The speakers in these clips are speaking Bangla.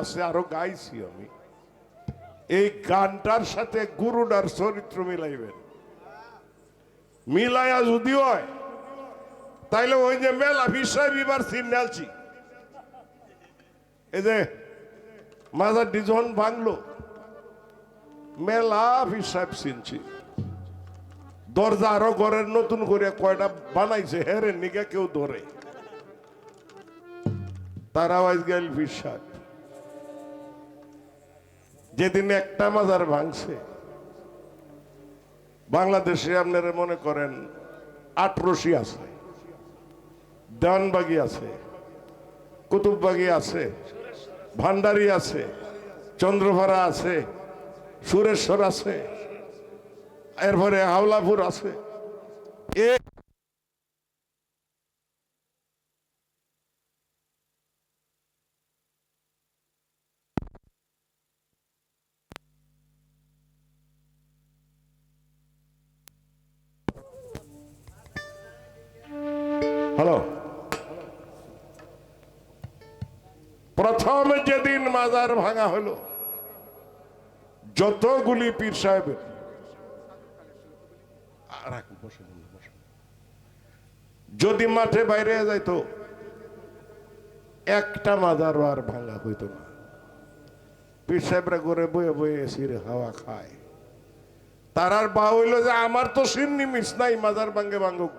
আছে আরও গাইছি আমি। এই গানটার সাথে গুরুডার চরিত্র মিলাইবেন। মিলাইয়া যদি হয়, তাইলে ওই যে মেলা বিষয় বিবার এই যে মাজার ডিজন ভাঙলো, মেলা হিসাব চিনছি দরজা আরও ঘরের নতুন করে কয়টা বানাইছে হেরে নিগে কেউ ধরে। তারা আওয়াজ গেল বিশ্বাস যেদিন একটা মাজার ভাঙছে, বাংলাদেশে আপনারা মনে করেন আটরশি আছে, দেওয়ানবাগি আছে, কুতুববাগি আছে, ভান্ডারি আছে, চন্দ্রভারা আছে, সুরেশ্বর আছে, এরপরে হাওলাপুর আছে। এ হ্যালো প্রথম যেদিন মাজার ভাঙা হলো, যতগুলি পীর বসেন। যদি মাঠে বাইরে যাইতো, একটা মাজার আর ভাঙা হইতো না। পীর সাহেবরা করে বয়ে বয়ে এসির হাওয়া খায়। তারার বা হইল যে, আমার তো সিন্নি মিস নাই, মাজার ভাঙ্গে ভাঙ্গুক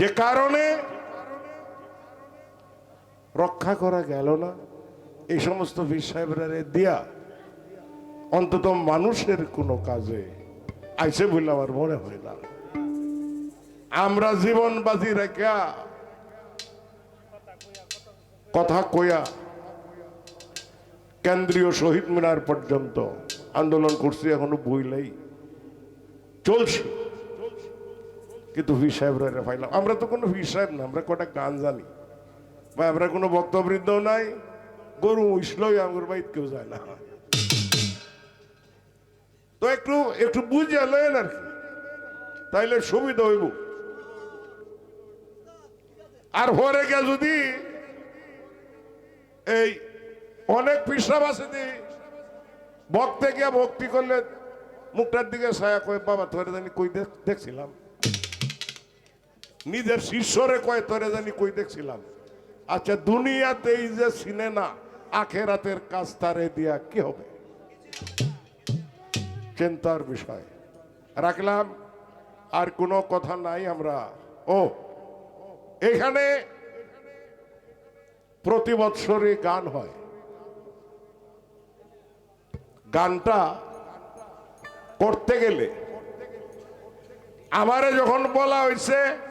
যে কারণে রক্ষা করা গেল না, এই সমস্ত পীর সাহেবরা দিয়া অন্তত মানুষের কোনো কাজে আইসে বলে আমার মনে হয় না। আমরা জীবন বাজি রেখা কথা কয়া কেন্দ্রীয় শহীদ মিনার পর্যন্ত আন্দোলন করছি, এখনও বইলেই চলছে। কিন্তু ভি সাহেবরা পাইলাম। আমরা তো কোনো ভি সাহেব না, আমরা কটা গান জানি। বা আমরা কোনো বক্তবৃদ্ধ নাই, গরু উঠলেই আমার বাইত কেউ যায় না। তো একটু একটু বুঝে লেন আর কি। তাইলে সুবিধা হইব। আর হরে গে যদি, এই অনেক পিসাব আছে যে, ভক্তে গিয়া ভক্তি করলে মুখটার দিকে ছায়া কয়ে, বাবা তোরে জানি কই দেখ- দেখছিলাম। নিজের শিষ্যরে কয়, তোরে জানি কই দেখছিলাম। আচ্ছা দুনিয়াতে এই যে না আখেরাতের কাজ তারে দিয়া কি হবে? চিন্তার বিষয়। রাখলাম, আর কোনো কথা নাই আমরা। ও, এখানে প্রতি বৎসরে গান হয়। গানটা করতে গেলে আমারে যখন বলা হয়েছে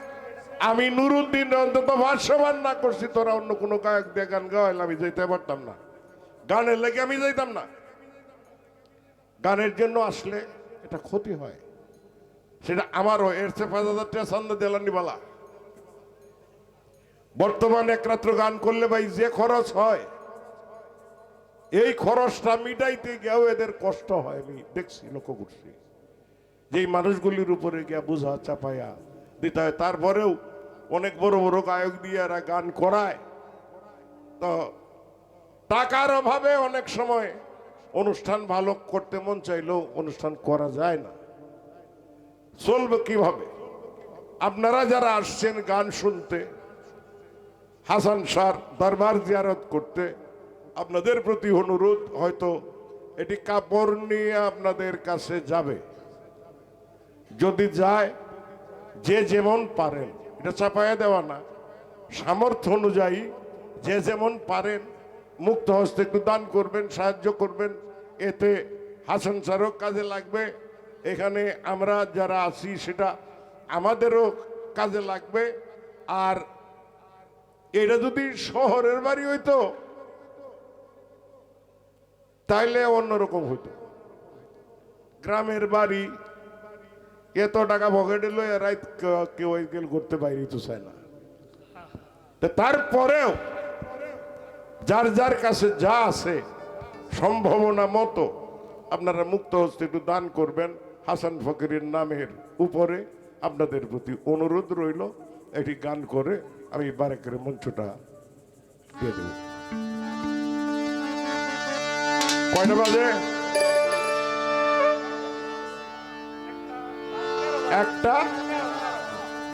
আমি নুরুদ্দিন অন্তত ভাষ্যবান না করছি, তোরা অন্য কোনো গায়ক দিয়ে গান গাওয়াইলে আমি যেতে পারতাম না। গানের লেগে আমি যাইতাম না। গানের জন্য আসলে এটা ক্ষতি হয়। সেটা আমারও, এর চেয়ে পাঁচ হাজার টাকা দেলানি বলা। বর্তমানে এক রাত্র গান করলে ভাই যে খরচ হয়, এই খরচটা মিটাইতে গিয়েও এদের কষ্ট হয়। আমি দেখছি, লক্ষ্য করছি। যে এই মানুষগুলির উপরে গিয়া বোঝা চাপাইয়া দিতে হয়, তারপরেও অনেক বড় বড় গায়ক দিয়ে এরা গান করায়। তো টাকার অভাবে অনেক সময় অনুষ্ঠান ভালো করতে মন চাইলেও অনুষ্ঠান করা যায় না। চলবে কীভাবে? আপনারা যারা আসছেন গান শুনতে, হাসান শাহর দরবার জিয়ারত করতে, আপনাদের প্রতি অনুরোধ, হয়তো এটি কাপড় নিয়ে আপনাদের কাছে যাবে। যদি যায়, যে যেমন পারেন। এটা চাপায়া দেওয়া না। সামর্থ্য অনুযায়ী যে যেমন পারেন মুক্ত হস্তে একটু দান করবেন, সাহায্য করবেন। এতে হাসান স্যারও কাজে লাগবে। এখানে আমরা যারা আছি সেটা আমাদেরও কাজে লাগবে। আর এটা যদি শহরের বাড়ি হইতো, তাইলে অন্যরকম হইতো। গ্রামের বাড়ি এত টাকা পকেটে লয়ে কে- কেউ আজকাল করতে বাইরে তো চায় না। তারপরেও যার যার কাছে যা আছে, সম্ভাবনা মতো আপনারা মুক্ত হস্তে একটু দান করবেন। হাসান ফকিরের নামের উপরে আপনাদের প্রতি অনুরোধ রইল। একটি গান করে আমি বারেকের মঞ্চটা দিয়ে দেব। কয়টা বাজে? একটা